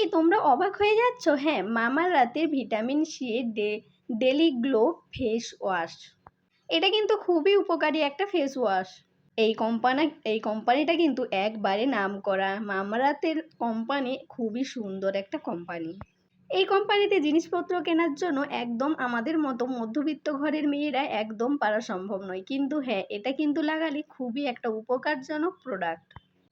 কি তোমরা অবাক হয়ে যাচ্ছ? হ্যাঁ মামার রাতের ভিটামিন সি এর day daily glow face wash এটা কিন্তু খুবই উপকারী একটা ফেস ওয়াশ এই কোম্পানি এই কোম্পানিটা কিন্তু একবারে নাম করা মামারাতের কোম্পানি খুবই সুন্দর একটা কোম্পানি এই কোম্পানিতে জিনিসপত্র কেনার জন্য একদম আমাদের মতো মধ্যবিত্ত ঘরের মেয়েরা একদম পারা সম্ভব নয়। কিন্তু হ্যাঁ এটা কিন্তু লাগালে খুবই একটা উপকারজনক প্রোডাক্ট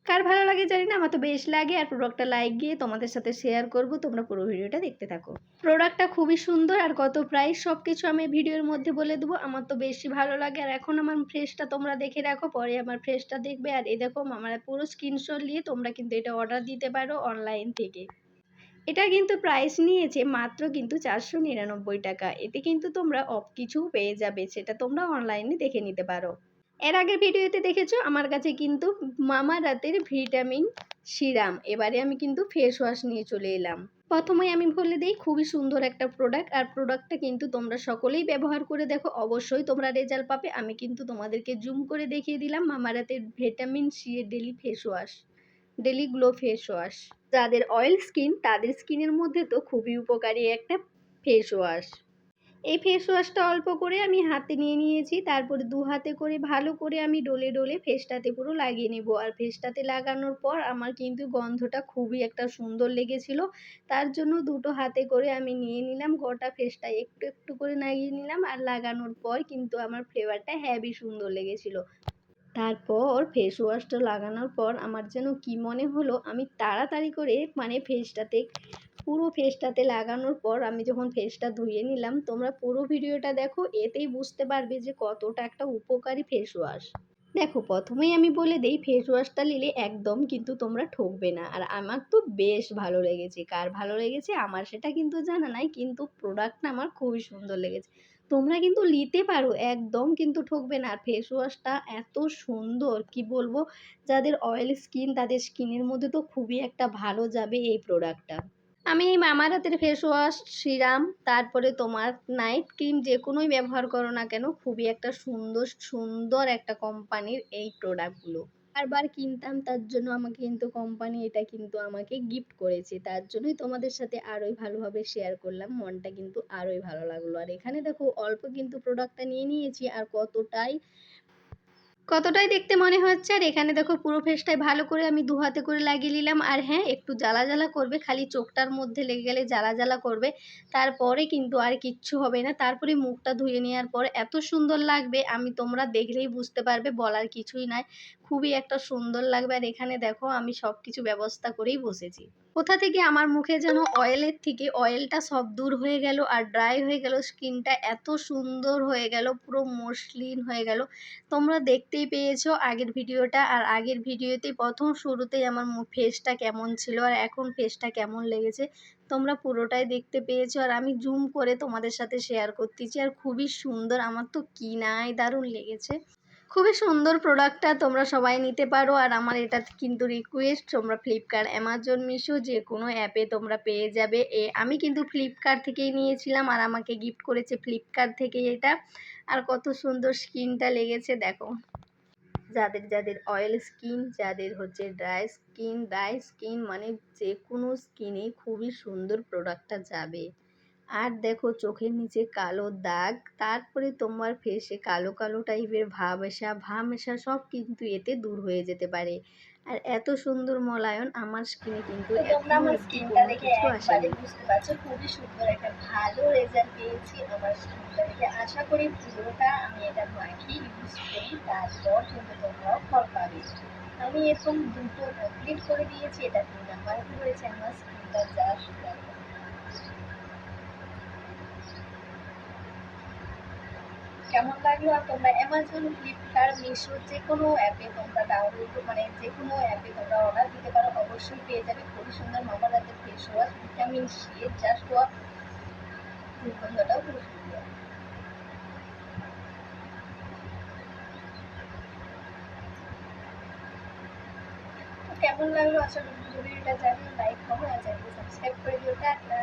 কার ভালো লাগে জানি না, আমার তো বেশ লাগে। আর প্রোডাক্টটা লাইক গিয়ে তোমাদের সাথে শেয়ার করব, তোমরা পুরো ভিডিওটা দেখতে থাকো। প্রোডাক্টটা খুবই সুন্দর আর কত প্রাইস সব কিছু আমি ভিডিওর মধ্যে বলে দেবো। আমার তো বেশি ভালো লাগে। আর এখন আমার ফ্রেশটা তোমরা দেখে রাখো, পরে আমার ফ্রেশটা দেখবে। আর এই দেখো, আমার পুরো স্ক্রিনশট নিয়ে তোমরা কিন্তু এটা অর্ডার দিতে পারো অনলাইন থেকে। এটা কিন্তু প্রাইস নিয়েছে মাত্র কিন্তু চারশো নিরানব্বই টাকা। এতে কিন্তু তোমরা অফ কিছু পেয়ে যাবে। সেটা তোমরা অনলাইনে দেখে নিতে পারো। এর আগের ভিডিওতে দেখেছ? আমার কাছে কিন্তু মামা রাতের ভিটামিন সিরাম এবারে আমি কিন্তু ফেস ওয়াশ নিয়ে চলে এলাম। প্রথমে আমি বলে দিই, খুবই সুন্দর একটা প্রোডাক্ট আর প্রোডাক্টটা কিন্তু তোমরা সকলেই ব্যবহার করে দেখো। অবশ্যই তোমরা রেজাল্ট পাবে। আমি কিন্তু তোমাদেরকে জুম করে দেখিয়ে দিলাম মামা রাতের ভিটামিন সি এর daily face wash daily glow face wash যাদের অয়েল স্কিন তাদের স্কিনের মধ্যে তো খুবই উপকারী একটা ফেস ওয়াশ এই ফেস ওয়াশটা অল্প করে আমি হাতে নিয়ে নিয়েছি। তারপরে দু হাতে করে ভালো করে আমি ডলে ডলে ফেসটাতে পুরো লাগিয়ে নেব। আর ফেসটাতে লাগানোর পর আমার কিন্তু গন্ধটা খুবই একটা সুন্দর লেগেছিল। তার জন্য দুটো হাতে করে আমি নিয়ে নিলাম, গোটা ফেসটা একটু একটু করে লাগিয়ে নিলাম। আর লাগানোর পর কিন্তু আমার ফ্লেভারটা হ্যাভি সুন্দর লেগেছিল। তারপর ফেস ওয়াশটা লাগানোর পর আমার যেন কি মনে হলো, আমি তাড়াতাড়ি করে মানে ফেসটাতে পুরো ফেসটাতে লাগানোর পর আমি যখন ফেসটা ধুয়ে নিলাম, তোমরা পুরো ভিডিওটা দেখো, এতেই বুঝতে পারবে যে কতটা একটা উপকারী ফেস ওয়াশ দেখো, প্রথমেই আমি বলে দিই ফেস ওয়াশটা নিলে একদম কিন্তু তোমরা ঠকবে না। আর আমার তো বেশ ভালো লেগেছে। কার ভালো লেগেছে? আমার সেটা কিন্তু জানা নাই, কিন্তু প্রোডাক্টটা আমার খুবই সুন্দর লেগেছে। তোমরা কিন্তু নিতে পারো, একদম কিন্তু ঠকবে না। আর ফেস ওয়াশটা এত সুন্দর, কি বলব? যাদের অয়েল স্কিন তাদের স্কিনের মধ্যে তো খুবই একটা ভালো যাবে এই প্রোডাক্টটা আমি মামার হাতের ফেস ওয়াশ সিরাম তারপরে তোমার নাইট ক্রিম যে কোনোই ব্যবহার করো না কেন, খুবই একটা সুন্দর সুন্দর একটা কোম্পানির এই প্রোডাক্টগুলো বারবার কিনতাম, তার জন্য আমাকে কিন্তু কোম্পানি এটা কিন্তু আমাকে গিফট করেছে। তার জন্যই তোমাদের সাথে আরোই ভালোভাবে শেয়ার করলাম, মনটা কিন্তু আরোই ভালো লাগল। আর এখানে দেখো, অল্প কিন্তু প্রোডাক্টটা নিয়ে নিয়েছি, আর কতটাই কতটাই দেখতে মনে হচ্ছে? আর এখানে দেখো পুরো ফেসটাই ভালো করে আমি দু হাতে করে লাগিয়ে নিলাম। আর হ্যাঁ একটু জ্বালা জ্বালা করবে, খালি চোখটার মধ্যে লেগে গেলে জ্বালা জ্বালা করবে। তারপরে কিন্তু আর কিচ্ছু হবে না। তারপরে মুখটা ধুয়ে নেওয়ার পর এত সুন্দর লাগবে, আমি তোমরা দেখলেই বুঝতে পারবে, বলার কিছুই নাই। খুবই একটা সুন্দর লাগবে। আর এখানে দেখো, আমি সব কিছু ব্যবস্থা করেই বসেছি। কোথা থেকে আমার মুখে যেন অয়েলের থেকে অয়েলটা সব দূর হয়ে গেল আর ড্রাই হয়ে গেল স্কিনটা এত সুন্দর হয়ে গেল, পুরো মসলিন হয়ে গেল। তোমরা দেখতেই পেয়েছ আগের ভিডিওটা। আর আগের ভিডিওতে প্রথম শুরুতেই আমার ফেসটা কেমন ছিল আর এখন ফেসটা কেমন লেগেছে, তোমরা পুরোটাই দেখতে পেয়েছ। আর আমি জুম করে তোমাদের সাথে শেয়ার করতেছি। আর খুবই সুন্দর, আমার তো কি নাই, দারুণ লেগেছে। খুবই সুন্দর প্রোডাক্টটা তোমরা সবাই নিতে পারো। আর আমার এটা কিন্তু রিকোয়েস্ট তোমরা ফ্লিপকার্ট অ্যামাজন মিশো যে কোনো অ্যাপে তোমরা পেয়ে যাবে। এ, আমি কিন্তু ফ্লিপকার্ট থেকেই নিয়েছিলাম আর আমাকে গিফট করেছে ফ্লিপকার্ট থেকেই এটা। আর কত সুন্দর স্কিনটা লেগেছে, দেখো। যাদের যাদের অয়েল স্কিন যাদের হচ্ছে ড্রাই স্কিন ড্রাই স্কিন মানে যে কোনো স্কিনে খুবই সুন্দর প্রোডাক্টটা যাবে। আর দেখো চোখের নিচে কালো দাগ তারপরে তোমার ফেসে কালো কালো টাইপের ভাব আসা ভাম আসা সব কিন্তু এতে দূর হয়ে যেতে পারে। আর এত সুন্দর মলায়ন আমার স্কিনে কিন্তু তোমরা আমার স্কিনটা দেখে একবারে বুঝতে পারছ খুবই সুন্দর একটা ভালো রেজাল্ট পেয়েছি আমার স্কিনটা দেখে। আশা করি পুরোটা আমি এটা মাখি ইউজ করি তারপর কিন্তু তোমরাও ফল পাবে। আমি এরকম দুটো কমপ্লিট করে দিয়েছি এটা তিন নাম্বার হয়েছে আমার স্কিনটা যা সুন্দর। কেমন লাগল? আর তোমরা অ্যামাজন ফ্লিপকার্ট মিশো যে কোনো অ্যাপে তোমরা ডাউনলোড মানে যে কোনো অ্যাপে তোমরা অর্ডার দিতে পারো, অবশ্যই পেয়ে যাবে। খুবই সুন্দর মামার হাতের ফেস ওয়াশ ভিটামিন সি এর জাস্ট ওয়াশ দুর্গন্ধটাও খুব সুন্দর কেমন লাগল? আশা করি ভিডিওটা জানিয়ে লাইক করো, আর চ্যানেলকে সাবস্ক্রাইব করে দিও। টাটা।